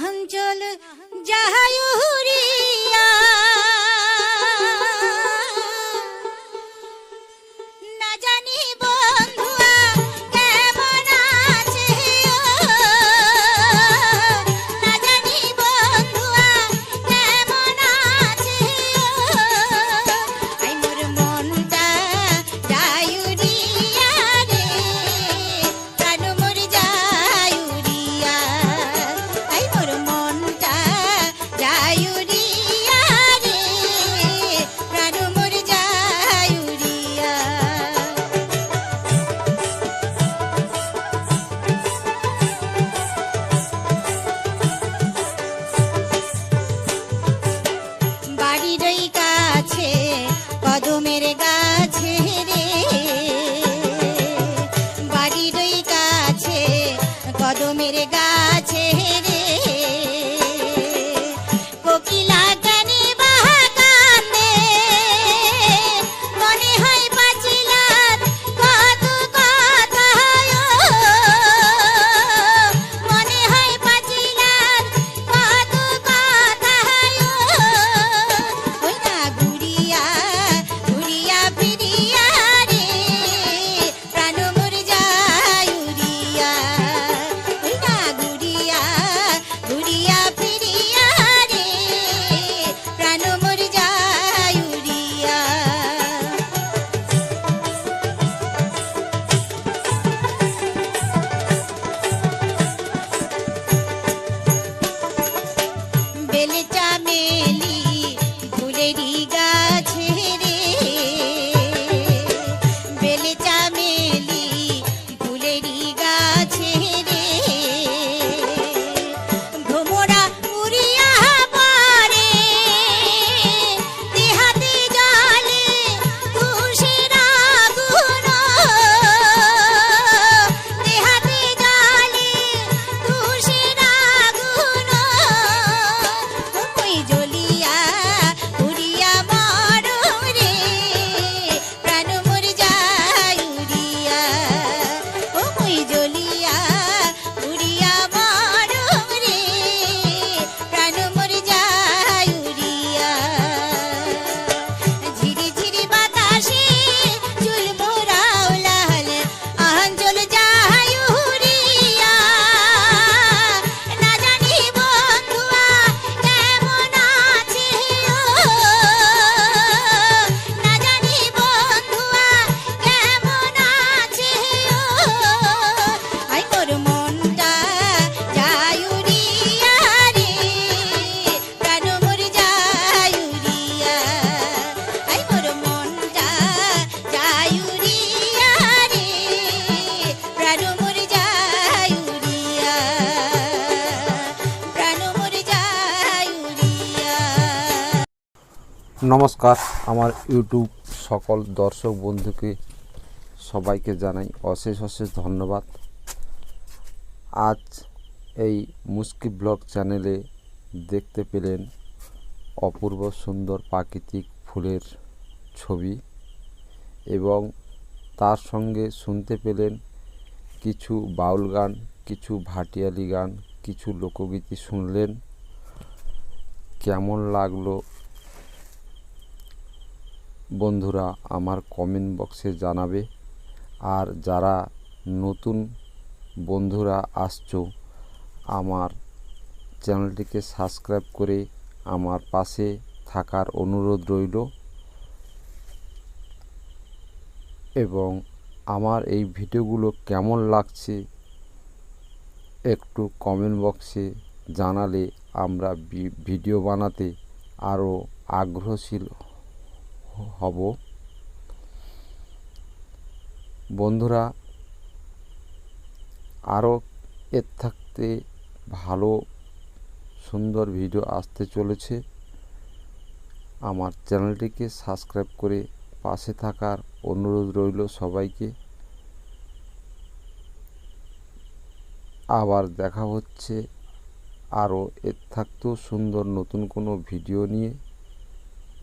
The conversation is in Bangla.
আঞ্চল যাহায়ুরিয়া নমস্কার। আমার ইউটিউব সকল দর্শক বন্ধুকে সবাইকে জানাই অশেষ অশেষ ধন্যবাদ। আজ এই মুস্কি ব্লগ চ্যানেলে দেখতে পেলেন অপূর্ব সুন্দর প্রাকৃতিক ফুলের ছবি এবং তার সঙ্গে শুনতে পেলেন কিছু বাউল গান, কিছু ভাটিয়ালি গান, কিছু লোকগীতি শুনলেন। কেমন লাগল বন্ধুরা আমার কমেন্ট বক্সে জানাবে। আর যারা নতুন বন্ধুরা আসছো, আমার চ্যানেলটিকে সাবস্ক্রাইব করে আমার পাশে থাকার অনুরোধ রইল। এবং আমার এই ভিডিওগুলো কেমন লাগছে, একটু কমেন্ট বক্সে জানালে আমরা ভিডিও বানাতে আরও আগ্রহশীল হব। বন্ধুরা আরও এর থাকতে ভালো, সুন্দর ভিডিও আসতে চলেছে। আমার চ্যানেলটিকে সাবস্ক্রাইব করে পাশে থাকার অনুরোধ রইল সবাইকে। আবার দেখা হচ্ছে আরও এর থাকতেও সুন্দর নতুন কোনো ভিডিও নিয়ে।